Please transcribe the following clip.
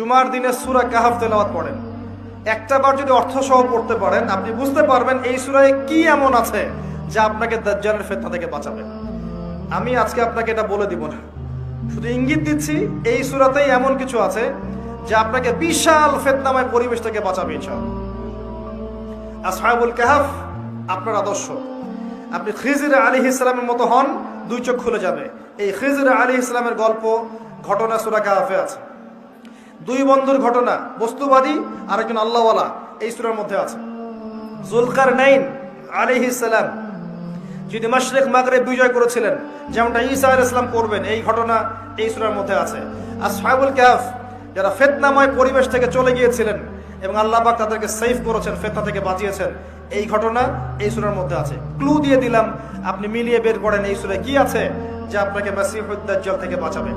জুমার দিনে সুরা কাহাফ তেলাওয়াত পড়েন। একটা বার যদি অর্থ সহ পড়তে পারেন, আপনি বুঝতে পারবেন এই সুরায় কি এমন আছে যা আপনাকে দাজ্জালের ফেতনা থেকে বাঁচাবে। আমি আজকে আপনাকে এটা বলে দিব না। শুধু ইঙ্গিত দিচ্ছি, এই সুরাতেই এমন কিছু আছে যা আপনাকে বিশাল ফেতনাময় পরিবেশ থেকে বাঁচাবে আসহাবুল কাহাফ, আপনার আদর্শ। আপনি খিজির আলী ইসলামের মতো হন, দুই চোখ খুলে যাবে। এই খিজির আলী ইসলামের গল্প, ঘটনা সুরা কাহাফে আছে। দুই বন্ধুর ঘটনা, বস্তুবাদী আর একজন আল্লাহওয়ালা, এই সুরার মধ্যে আছে। জুলকার নাইন আলী ইসলাম যিনি মাশরিক মাগরে বিজয় করেছিলেন, যেমনটা ঈসা আল ইসলাম করবেন, এই ঘটনা এই সুরার মধ্যে আছে। আর সাহেবুল কাহাফ, যারা ফেতনাময় পরিবেশ থেকে চলে গিয়েছিলেন এবং আল্লাহ পাক তাদেরকে সেফ করেছেন, ফেতনা থেকে বাঁচিয়েছেন, এই ঘটনা এই সুরার মধ্যে আছে। ক্লু দিয়ে দিলাম, আপনি মিলিয়ে বের করেন এই সুরে কি আছে, যা আপনাকে মাসিহুদ্দাজ্জাল থেকে বাঁচাবে।